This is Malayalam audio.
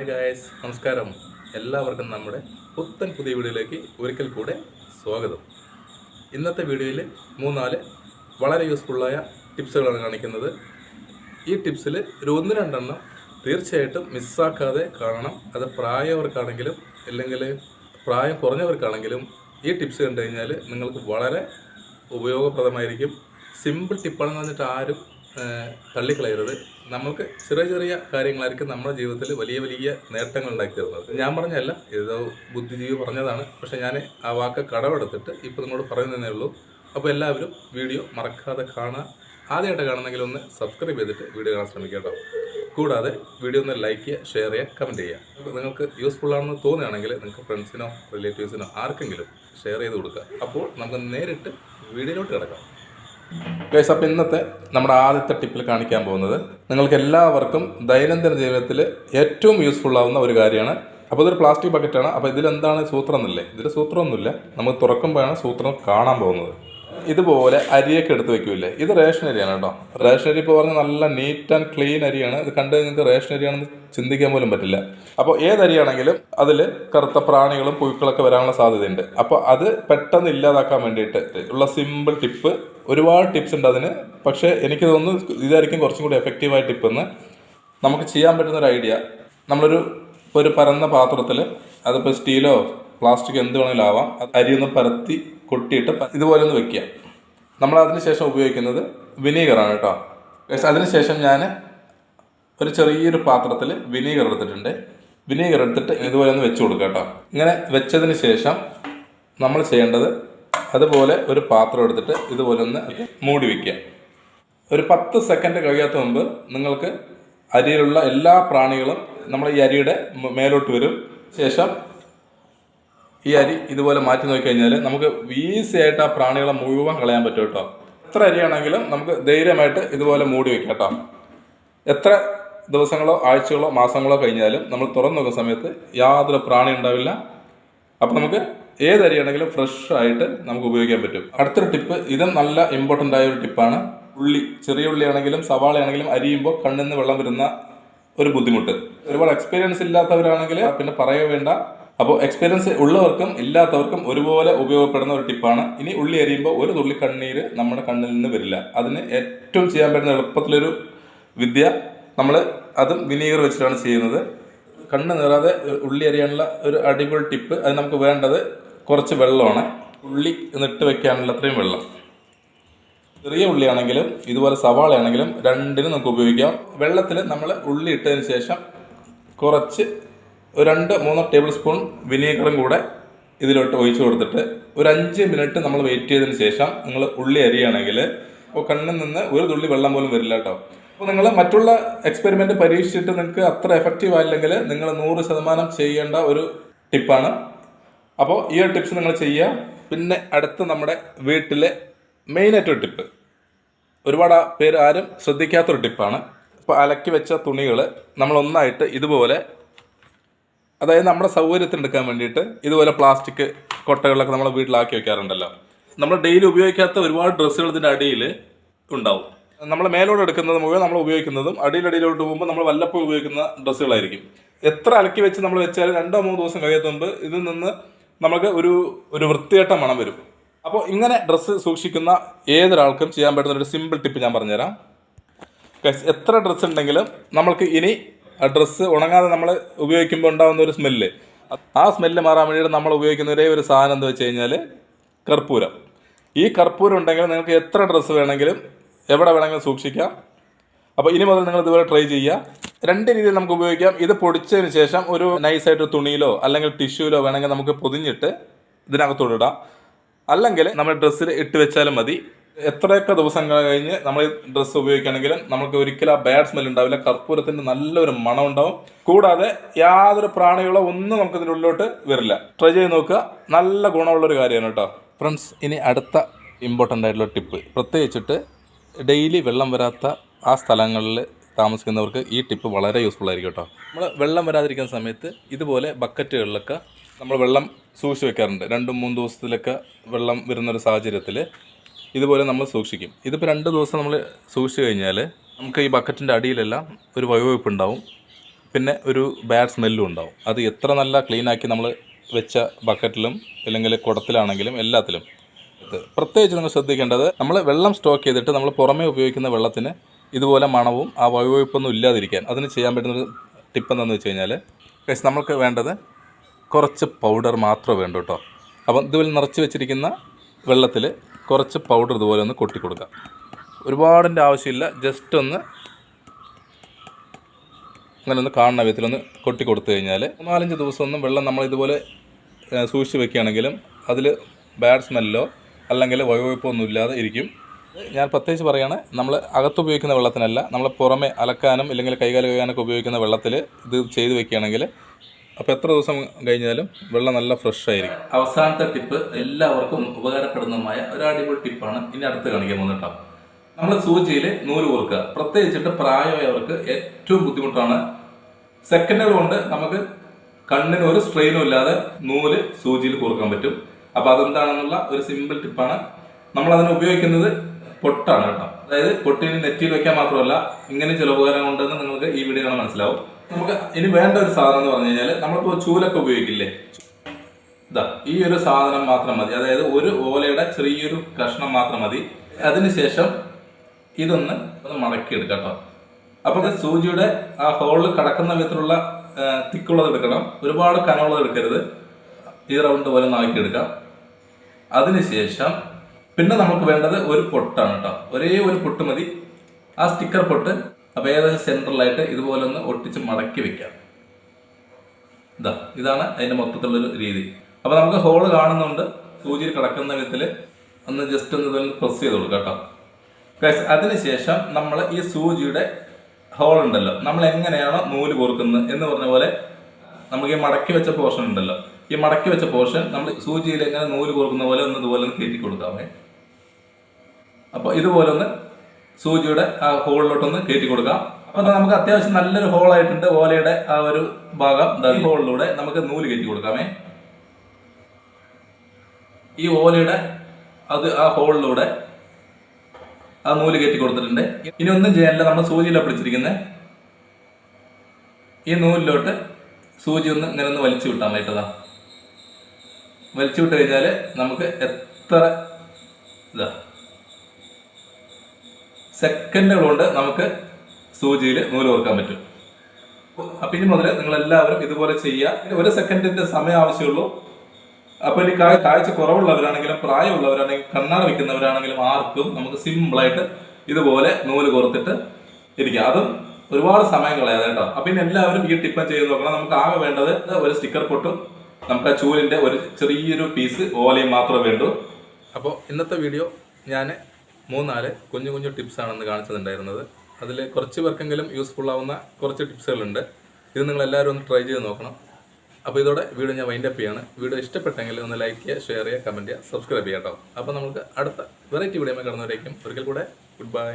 ഹായ് ഗായസ് നമസ്കാരം. എല്ലാവർക്കും നമ്മുടെ പുത്തൻ പുതിയ വീഡിയോയിലേക്ക് ഒരിക്കൽ കൂടെ സ്വാഗതം. ഇന്നത്തെ വീഡിയോയിൽ മൂന്നാൽ വളരെ യൂസ്ഫുള്ളായ ടിപ്സുകളാണ് കാണിക്കുന്നത്. ഈ ടിപ്സിൽ ഒരു ഒന്ന് രണ്ടെണ്ണം തീർച്ചയായിട്ടും മിസ്സാക്കാതെ കാണണം. അത് പ്രായവർക്കാണെങ്കിലും അല്ലെങ്കിൽ പ്രായം കുറഞ്ഞവർക്കാണെങ്കിലും ഈ ടിപ്സ് കണ്ടു കഴിഞ്ഞാൽ നിങ്ങൾക്ക് വളരെ ഉപയോഗപ്രദമായിരിക്കും. സിമ്പിൾ ടിപ്പാണെന്ന് പറഞ്ഞിട്ട് ആരും തള്ളിക്കളയരുത്. നമ്മൾക്ക് ചെറിയ ചെറിയ കാര്യങ്ങളായിരിക്കും നമ്മുടെ ജീവിതത്തിൽ വലിയ വലിയ നേട്ടങ്ങൾ ഉണ്ടാക്കി തരുന്നത്. ഞാൻ പറഞ്ഞല്ല ഏതോ ബുദ്ധിജീവി പറഞ്ഞതാണ്. പക്ഷെ ഞാൻ ആ വാക്ക് കടമെടുത്തിട്ട് ഇപ്പോൾ നിങ്ങളോട് പറയുന്നതേ ഉള്ളൂ. അപ്പോൾ എല്ലാവരും വീഡിയോ മറക്കാതെ കാണുക. ആദ്യമായിട്ട് കാണുന്നെങ്കിൽ ഒന്ന് സബ്സ്ക്രൈബ് ചെയ്തിട്ട് വീഡിയോ കാണാൻ ശ്രമിക്കുക കേട്ടോ. കൂടാതെ വീഡിയോ ഒന്ന് ലൈക്ക് ചെയ്യുക ഷെയർ ചെയ്യുക കമന്റ് ചെയ്യുക. നിങ്ങൾക്ക് യൂസ്ഫുൾ ആണെന്ന് തോന്നുകയാണെങ്കിൽ നിങ്ങൾക്ക് ഫ്രണ്ട്സിനോ റിലേറ്റീവ്സിനോ ആർക്കെങ്കിലും ഷെയർ ചെയ്ത് കൊടുക്കുക. അപ്പോൾ നമുക്ക് നേരിട്ട് വീഡിയോയിലോട്ട് കിടക്കാം. ഗൈസ് അപ്പോൾ ഇന്നത്തെ നമ്മുടെ ആദ്യത്തെ ടിപ്പിൽ കാണിക്കാൻ പോകുന്നത് നിങ്ങൾക്ക് എല്ലാവർക്കും ദൈനംദിന ജീവിതത്തിൽ ഏറ്റവും യൂസ്ഫുൾ ആവുന്ന ഒരു കാര്യമാണ്. അപ്പോൾ ഇതൊരു പ്ലാസ്റ്റിക് ബക്കറ്റാണ് അപ്പോൾ ഇതിലെന്താണ് സൂത്രം എന്നില്ലേ? ഇതിൽ സൂത്രമൊന്നുമില്ല. നമുക്ക് തുറക്കുമ്പോഴാണ് സൂത്രം കാണാൻ പോകുന്നത്. ഇതുപോലെ അരിയൊക്കെ എടുത്ത് വെക്കൂലേ ഇത് റേഷൻ അരിയാണ് കേട്ടോ. റേഷൻ അരി ഇപ്പോൾ പറഞ്ഞാൽ നല്ല നീറ്റ് ആൻഡ് ക്ലീൻ അരിയാണ്. ഇത് കണ്ട് നിങ്ങൾക്ക് റേഷൻ അരിയാണെന്ന് ചിന്തിക്കാൻ പോലും പറ്റില്ല. അപ്പോൾ ഏതരിയാണെങ്കിലും അതിൽ കറുത്ത പ്രാണികളും പുഴുക്കളൊക്കെ വരാനുള്ള സാധ്യതയുണ്ട്. അപ്പോൾ അത് പെട്ടെന്ന് ഇല്ലാതാക്കാൻ വേണ്ടിയിട്ട് ഉള്ള സിമ്പിൾ ടിപ്പ് ഒരുപാട് ടിപ്സ് ഉണ്ട് അതിന്. പക്ഷേ എനിക്ക് തോന്നുന്നു ഇതായിരിക്കും കുറച്ചും കൂടി എഫക്റ്റീവായ ടിപ്പ് എന്ന് നമുക്ക് ചെയ്യാൻ പറ്റുന്ന ഒരു ഐഡിയ നമ്മളൊരു ഒരു പരന്ന പാത്രത്തിൽ അതിപ്പോൾ സ്റ്റീലോ പ്ലാസ്റ്റിക് എന്ത് വേണമെങ്കിലും ആവാം. ഒന്ന് പരത്തി കൊട്ടിയിട്ട് ഇതുപോലെ ഒന്ന് വെക്കുക. നമ്മൾ അതിന് ശേഷം ഉപയോഗിക്കുന്നത് വിനീഗറാണ് കേട്ടോ. Guys, അതിന് ശേഷം ഞാൻ ഒരു ചെറിയൊരു പാത്രത്തിൽ വിനീഗർ എടുത്തിട്ടുണ്ട്. വിനീഗർ എടുത്തിട്ട് ഇതുപോലെ ഒന്ന് വെച്ച് കൊടുക്കുക കേട്ടോ. ഇങ്ങനെ വെച്ചതിന് ശേഷം നമ്മൾ ചെയ്യേണ്ടത് അതുപോലെ ഒരു പാത്രം എടുത്തിട്ട് ഇതുപോലെ ഒന്ന് മൂടി വയ്ക്കുക ഒരു പത്ത് സെക്കൻഡ് കഴിയാത്ത മുമ്പ് നിങ്ങൾക്ക് അരിയിലുള്ള എല്ലാ പ്രാണികളും നമ്മൾ ഈ അരിയുടെ മേലോട്ട് വരും. ശേഷം ഈ അരി ഇതുപോലെ മാറ്റി നോക്കിക്കഴിഞ്ഞാൽ നമുക്ക് ഈസി ആയിട്ട് ആ പ്രാണികളെ മുഴുവൻ കളയാൻ പറ്റും കേട്ടോ. എത്ര അരിയാണെങ്കിലും നമുക്ക് ധൈര്യമായിട്ട് ഇതുപോലെ മൂടി വെക്കാം കേട്ടോ. എത്ര ദിവസങ്ങളോ ആഴ്ചകളോ മാസങ്ങളോ കഴിഞ്ഞാലും നമ്മൾ തുറന്നു നോക്കുന്ന സമയത്ത് യാതൊരു പ്രാണി ഉണ്ടാവില്ല. അപ്പം നമുക്ക് ഏത് അരിയാണെങ്കിലും ഫ്രഷ് ആയിട്ട് നമുക്ക് ഉപയോഗിക്കാൻ പറ്റും. അടുത്തൊരു ടിപ്പ് ഇതും നല്ല ഇമ്പോർട്ടന്റ് ആയ ഒരു ടിപ്പാണ്. ഉള്ളി ചെറിയ ഉള്ളിയാണെങ്കിലും സവാളയാണെങ്കിലും അരിയുമ്പോൾ കണ്ണിൽ നിന്ന് വെള്ളം വരുന്ന ഒരു ബുദ്ധിമുട്ട്. ഒരുപാട് എക്സ്പീരിയൻസ് ഇല്ലാത്തവരാണെങ്കിൽ പിന്നെ പറയുക വേണ്ട. അപ്പോൾ എക്സ്പീരിയൻസ് ഉള്ളവർക്കും ഇല്ലാത്തവർക്കും ഒരുപോലെ ഉപയോഗപ്പെടുന്ന ഒരു ടിപ്പാണ് ഇനി ഉള്ളി അരിയുമ്പോൾ ഒരു തുള്ളി കണ്ണീര് നമ്മുടെ കണ്ണിൽ നിന്ന് വരില്ല. അതിന് ഏറ്റവും ചെയ്യാൻ പറ്റുന്ന എളുപ്പത്തിലൊരു വിദ്യ നമ്മൾ അതും വിനീഗർ വെച്ചിട്ടാണ് ചെയ്യുന്നത്. കണ്ണ് നേരാതെ ഉള്ളി അരിയാനുള്ള ഒരു അടിപൊളി ടിപ്പ് അത് നമുക്ക് വേണ്ടത് കുറച്ച് വെള്ളമാണ്. ഉള്ളി നിട്ട് വെക്കാനുള്ള അത്രയും വെള്ളം. ചെറിയ ഉള്ളിയാണെങ്കിലും ഇതുപോലെ സവാളയാണെങ്കിലും രണ്ടിനും നമുക്ക് ഉപയോഗിക്കാം. വെള്ളത്തിൽ നമ്മൾ ഉള്ളി ഇട്ടതിന് ശേഷം കുറച്ച് രണ്ട് മൂന്ന് ടേബിൾ സ്പൂൺ വിനീഗറും കൂടെ ഇതിലോട്ട് ഒഴിച്ചു കൊടുത്തിട്ട് ഒരു അഞ്ച് മിനിറ്റ് നമ്മൾ വെയിറ്റ് ചെയ്തതിന് ശേഷം നിങ്ങൾ ഉള്ളി അരിയാണെങ്കിൽ അപ്പോൾ കണ്ണിൽ നിന്ന് ഒരു തുള്ളി വെള്ളം പോലും വരില്ല കേട്ടോ. അപ്പോൾ നിങ്ങൾ മറ്റുള്ള എക്സ്പെരിമെന്റ് പരീക്ഷിച്ചിട്ട് നിങ്ങൾക്ക് അത്ര എഫക്റ്റീവ് ആയില്ലെങ്കിൽ നിങ്ങൾ നൂറ് ശതമാനം ചെയ്യേണ്ട ഒരു ടിപ്പാണ്. അപ്പോൾ ഈ ഒരു ടിപ്സ് നിങ്ങൾ ചെയ്യുക. പിന്നെ അടുത്ത് നമ്മുടെ വീട്ടിലെ മെയിനായിട്ടൊരു ടിപ്പ് ഒരുപാട് പേര് ആരും ശ്രദ്ധിക്കാത്തൊരു ടിപ്പാണ് ഇപ്പോൾ അലക്കി വെച്ച തുണികൾ നമ്മളൊന്നായിട്ട് ഇതുപോലെ അതായത് നമ്മുടെ സൗകര്യത്തിന് എടുക്കാൻ വേണ്ടിയിട്ട് ഇതുപോലെ പ്ലാസ്റ്റിക് കൊട്ടകളൊക്കെ നമ്മൾ വീട്ടിലാക്കി വെക്കാറുണ്ടല്ലോ. നമ്മൾ ഡെയിലി ഉപയോഗിക്കാത്ത ഒരുപാട് ഡ്രസ്സുകൾ ഇതിന്റെ അടിയിൽ ഉണ്ടാവും. നമ്മൾ മേലോട്ട് എടുക്കുന്നത് മുഴുവൻ നമ്മൾ ഉപയോഗിക്കുന്നതും അടിയിലടിയിലോട്ട് പോകുമ്പോൾ നമ്മൾ വല്ലപ്പോഴും ഉപയോഗിക്കുന്ന ഡ്രസ്സുകളായിരിക്കും എത്ര അലക്കി വെച്ച് നമ്മൾ വെച്ചാൽ രണ്ടോ മൂന്നോ ദിവസം കഴിയാത്ത മുമ്പ് ഇതിൽ നിന്ന് നമുക്ക് ഒരു ഒരു വൃത്തികെട്ട മണം വരും. അപ്പോൾ ഇങ്ങനെ ഡ്രസ്സ് സൂക്ഷിക്കുന്ന ഏതൊരാൾക്കും ചെയ്യാൻ പറ്റുന്ന ഒരു സിമ്പിൾ ടിപ്പ് ഞാൻ പറഞ്ഞുതരാം. എത്ര ഡ്രസ്സ് ഉണ്ടെങ്കിലും നമ്മൾക്ക് ഇനി ആ ഡ്രസ്സ് ഉണങ്ങാതെ നമ്മൾ ഉപയോഗിക്കുമ്പോൾ ഉണ്ടാകുന്ന ഒരു സ്മെല്ല് ആ സ്മെല്ല് മാറാൻ വേണ്ടിയിട്ട് നമ്മൾ ഉപയോഗിക്കുന്ന ഒരേ ഒരു സാധനം എന്ന് വെച്ച് കഴിഞ്ഞാൽ കർപ്പൂരം. ഈ കർപ്പൂരം ഉണ്ടെങ്കിൽ നിങ്ങൾക്ക് എത്ര ഡ്രസ്സ് വേണമെങ്കിലും എവിടെ വേണമെങ്കിലും സൂക്ഷിക്കാം. അപ്പോൾ ഇനി മുതൽ നിങ്ങൾ ഇതുപോലെ ട്രൈ ചെയ്യുക. രണ്ട് രീതിയിൽ നമുക്ക് ഉപയോഗിക്കാം. ഇത് പൊടിച്ചതിന് ശേഷം ഒരു നൈസായിട്ട് തുണിയിലോ അല്ലെങ്കിൽ ടിഷ്യൂലോ വേണമെങ്കിൽ നമുക്ക് പൊതിഞ്ഞിട്ട് ഇതിനകത്തോട് ഇടാം. അല്ലെങ്കിൽ നമ്മൾ ഡ്രസ്സിൽ ഇട്ട് വെച്ചാലും മതി. എത്രയൊക്കെ ദിവസങ്ങൾ കഴിഞ്ഞ് നമ്മൾ ഡ്രസ്സ് ഉപയോഗിക്കുകയാണെങ്കിലും നമുക്ക് ഒരിക്കലും ആ ബാഡ് സ്മെൽ ഉണ്ടാവില്ല. കർപ്പൂരത്തിന്റെ നല്ലൊരു മണം ഉണ്ടാവും. കൂടാതെ യാതൊരു പ്രാണികളോ ഒന്നും നമുക്ക് ഇതിന്റെ ഉള്ളിലോട്ട് വരില്ല. ട്രൈ ചെയ്ത് നോക്കുക. നല്ല ഗുണമുള്ളൊരു കാര്യമാണ് കേട്ടോ. ഫ്രണ്ട്സ് ഇനി അടുത്ത ഇമ്പോർട്ടന്റ് ആയിട്ടുള്ള ടിപ്പ് പ്രത്യേകിച്ചിട്ട് ഡെയിലി വെള്ളം വരാത്ത ആ സ്ഥലങ്ങളിൽ താമസിക്കുന്നവർക്ക് ഈ ടിപ്പ് വളരെ യൂസ്ഫുൾ ആയിരിക്കും കേട്ടോ. നമ്മൾ വെള്ളം വരാതിരിക്കുന്ന സമയത്ത് ഇതുപോലെ ബക്കറ്റുകളിലൊക്കെ നമ്മൾ വെള്ളം സൂക്ഷിച്ച് വെക്കാറുണ്ട്. രണ്ടും മൂന്ന് ദിവസത്തിലൊക്കെ വെള്ളം വരുന്നൊരു സാഹചര്യത്തിൽ ഇതുപോലെ നമ്മൾ സൂക്ഷിക്കും. ഇതിപ്പോൾ രണ്ട് ദിവസം നമ്മൾ സൂക്ഷിച്ചു കഴിഞ്ഞാൽ നമുക്ക് ഈ ബക്കറ്റിന്റെ അടിയിലെല്ലാം ഒരു വയവയ്പ്പ് ഉണ്ടാവും. പിന്നെ ഒരു ബാഡ് സ്മെല്ലും ഉണ്ടാവും. അത് എത്ര നല്ല ക്ലീനാക്കി നമ്മൾ വെച്ച ബക്കറ്റിലും അല്ലെങ്കിൽ കുടത്തിലാണെങ്കിലും എല്ലാത്തിലും. പ്രത്യേകിച്ച് നിങ്ങൾ ശ്രദ്ധിക്കേണ്ടത് നമ്മൾ വെള്ളം സ്റ്റോക്ക് ചെയ്തിട്ട് നമ്മൾ പുറമേ ഉപയോഗിക്കുന്ന വെള്ളത്തിന് ഇതുപോലെ മണവും ആ വയവയ്പ്പൊന്നും ഇല്ലാതിരിക്കാൻ അതിന് ചെയ്യാൻ പറ്റുന്നൊരു ടിപ്പ് എന്താണെന്ന് വെച്ച് കഴിഞ്ഞാൽ കഴിച്ച് നമ്മൾക്ക് വേണ്ടത് കുറച്ച് പൗഡർ മാത്രമേ വേണ്ടൂ കേട്ടോ അപ്പം ഇതുപോലെ നിറച്ച് വെച്ചിരിക്കുന്ന വെള്ളത്തിൽ കുറച്ച് പൗഡർ ഇതുപോലെ ഒന്ന് കൊട്ടി കൊടുക്കുക ഒരുപാടിന്റെ ആവശ്യമില്ല. ജസ്റ്റ് ഒന്ന് അങ്ങനെ ഒന്ന് കാണുന്ന വിധത്തിലൊന്ന് കൊട്ടി കൊടുത്തു കഴിഞ്ഞാൽ നാലഞ്ച് ദിവസമൊന്നും വെള്ളം നമ്മൾ ഇതുപോലെ സൂക്ഷിച്ച് വെക്കുകയാണെങ്കിലും അതിൽ ബാഡ് സ്മെല്ലോ അല്ലെങ്കിൽ വയവയ്പ്പോ ഒന്നും ഇല്ലാതെ ഇരിക്കും. ഞാൻ പ്രത്യേകിച്ച് പറയുകയാണ് നമ്മൾ അകത്ത് ഉപയോഗിക്കുന്ന വെള്ളത്തിനല്ല നമ്മൾ പുറമെ അലക്കാനും ഇല്ലെങ്കിൽ കൈകാൽ ഉപയോഗിക്കുന്ന വെള്ളത്തിൽ ഇത് ചെയ്ത് വെക്കുകയാണെങ്കിൽ അപ്പോൾ എത്ര ദിവസം കഴിഞ്ഞാലും വെള്ളം നല്ല ഫ്രഷ് ആയിരിക്കും. അവസാനത്തെ ടിപ്പ് എല്ലാവർക്കും ഉപകാരപ്പെടുന്നതുമായ ഒരു അടിപൊളി ടിപ്പാണ് ഇനി അടുത്ത് കാണിക്കാൻ പോകുന്നത് നമ്മൾ സൂചിയിൽ നൂൽ കോർക്കുക. പ്രത്യേകിച്ചിട്ട് പ്രായമായവർക്ക് ഏറ്റവും ബുദ്ധിമുട്ടാണ് സെക്കൻഡുകൾ കൊണ്ട് നമുക്ക് കണ്ണിന് ഒരു സ്ട്രെയിനും ഇല്ലാതെ നൂൽ സൂചിയിൽ കോർക്കാൻ പറ്റും. അപ്പോൾ അതെന്താണെന്നുള്ള ഒരു സിമ്പിൾ ടിപ്പാണ് നമ്മൾ അതിന് ഉപയോഗിക്കുന്നത് പൊട്ടാണ് കേട്ടോ. അതായത് പൊട്ടിന് നെറ്റിയിൽ വെക്കാൻ മാത്രമല്ല ഇങ്ങനെ ചില ഉപകാരം ഉണ്ടെന്ന് നിങ്ങൾക്ക് ഈ വീഡിയോ കാണാൻ മനസ്സിലാവും. നമുക്ക് ഇനി വേണ്ട ഒരു സാധനം എന്ന് പറഞ്ഞു കഴിഞ്ഞാൽ നമ്മളിപ്പോൾ ചൂലൊക്കെ ഉപയോഗിക്കില്ലേ? ഇതാ ഈ ഒരു സാധനം മാത്രം മതി. അതായത് ഒരു ഓലയുടെ ചെറിയൊരു കഷ്ണം മാത്രം മതി. അതിനുശേഷം ഇതൊന്ന് ഒന്ന് മടക്കി എടുക്കാം കേട്ടോ അപ്പോൾ സൂചിയുടെ ആ ഹോളിൽ കടക്കുന്ന വിധത്തിലുള്ള തിക്കുള്ളത് എടുക്കണം. ഒരുപാട് കനമുള്ളത് എടുക്കരുത്. ഈ റൗണ്ട് പോലെ നാക്കിയെടുക്കാം. അതിനുശേഷം പിന്നെ നമുക്ക് വേണ്ടത് ഒരു പൊട്ടാണ് കേട്ടോ. ഒരേ ഒരു പൊട്ട് മതി. ആ സ്റ്റിക്കർ പൊട്ട് അപ്പോൾ ഏകദേശം സെൻട്രലായിട്ട് ഇതുപോലെ ഒന്ന് ഒട്ടിച്ച് മടക്കി വെക്കാം. ഇതാ ഇതാണ് അതിന്റെ മൊത്തത്തിലുള്ളൊരു രീതി. അപ്പോൾ നമുക്ക് ഹോൾ കാണുന്നുണ്ട്. സൂചിയിൽ കിടക്കുന്ന വിധത്തിൽ ഒന്ന് ജസ്റ്റ് ഒന്ന് ഇതൊന്ന് പ്രസ് ചെയ്ത് കൊടുക്കാം കേട്ടോ. അതിനുശേഷം നമ്മൾ ഈ സൂചിയുടെ ഹോൾ ഉണ്ടല്ലോ നമ്മൾ എങ്ങനെയാണോ നൂൽ കോർക്കുന്നത് എന്ന് പറഞ്ഞ പോലെ നമുക്ക് ഈ മടക്കി വെച്ച പോർഷൻ ഉണ്ടല്ലോ. ഈ മടക്കി വെച്ച പോർഷൻ നമ്മൾ സൂചിയിൽ എങ്ങനെ നൂൽ കോർക്കുന്ന പോലെ ഒന്ന് ഇതുപോലെ ഒന്ന് കയറ്റി കൊടുക്കാമേ. അപ്പോൾ ഇതുപോലെ ഒന്ന് സൂചിയുടെ ആ ഹോളിലോട്ടൊന്ന് കയറ്റി കൊടുക്കാം. അപ്പൊ നമുക്ക് അത്യാവശ്യം നല്ലൊരു ഹോൾ ആയിട്ടുണ്ട് ഓലയുടെ ആ ഒരു ഭാഗം ഈ ഹോളിലൂടെ നമുക്ക് നൂൽ കയറ്റി കൊടുക്കാമേ. ഈ ഓലയുടെ അത് ആ ഹോളിലൂടെ ആ നൂൽ കയറ്റി കൊടുത്തിട്ടുണ്ട്. ഇനി ഒന്നും ചെയ്യാനില്ല. നമ്മൾ സൂചിയിലാണ് പിടിച്ചിരിക്കുന്നത് ഈ നൂലിലോട്ട് സൂചി ഒന്ന് ഇങ്ങനെ ഒന്ന് വലിച്ചു വിട്ടാൽ മതിട്ടതാ വലിച്ചു വിട്ട് കഴിഞ്ഞാൽ നമുക്ക് എത്ര ഇതാ. സെക്കൻഡുകൾ കൊണ്ട് നമുക്ക് സൂചിയിൽ നൂൽ ഓർക്കാൻ പറ്റും. അപ്പൊ ഇനി മുതൽ നിങ്ങൾ എല്ലാവരും ഇതുപോലെ ചെയ്യുക. ഒരു സെക്കൻഡിന്റെ സമയം ആവശ്യമുള്ളൂ. അപ്പൊ ഇനി കാ- കാഴ്ച കുറവുള്ളവരാണെങ്കിലും പ്രായമുള്ളവരാണെങ്കിലും കണ്ണാട വെക്കുന്നവരാണെങ്കിലും ആർക്കും നമുക്ക് സിമ്പിളായിട്ട് ഇതുപോലെ നൂൽ കോർത്തിട്ട് ഇരിക്കുക അതും ഒരുപാട് സമയം കളയാതെ കേട്ടോ. അപ്പൊ ഇനി എല്ലാവരും ഈ ടിപ്പം ചെയ്ത് നോക്കണം. നമുക്ക് ആകെ വേണ്ടത് ഒരു സ്റ്റിക്കർ പൊട്ടും. നമുക്ക് ആ ചൂലിന്റെ ഒരു ചെറിയൊരു പീസ് ഓലയും മാത്രമേ വേണ്ടൂ. അപ്പോൾ ഇന്നത്തെ വീഡിയോ ഞാൻ മൂന്നാൽ കുഞ്ഞു കുഞ്ഞു ടിപ്സ് ആണെന്ന് കാണിച്ചതുണ്ടായിരുന്നത്. അതിൽ കുറച്ച് പേർക്കെങ്കിലും യൂസ്ഫുൾ ആവുന്ന കുറച്ച് ടിപ്സുകളുണ്ട് ഇത് നിങ്ങൾ എല്ലാവരും ഒന്ന് ട്രൈ ചെയ്ത് നോക്കണം. അപ്പോൾ ഇതോടെ വീഡിയോ ഞാൻ വൈൻഡപ്പ് ചെയ്യാണ്. വീഡിയോ ഇഷ്ടപ്പെട്ടെങ്കിൽ ഒന്ന് ലൈക്ക് ചെയ്യുക ഷെയർ ചെയ്യുക കമന്റ് ചെയ്യുക സബ്സ്ക്രൈബ് ചെയ്യാം കേട്ടോ. അപ്പോൾ നമുക്ക് അടുത്ത വെറൈറ്റി വീഡിയോ കടന്നവരേക്കും. ഒരിക്കൽ കൂടെ ഗുഡ് ബൈ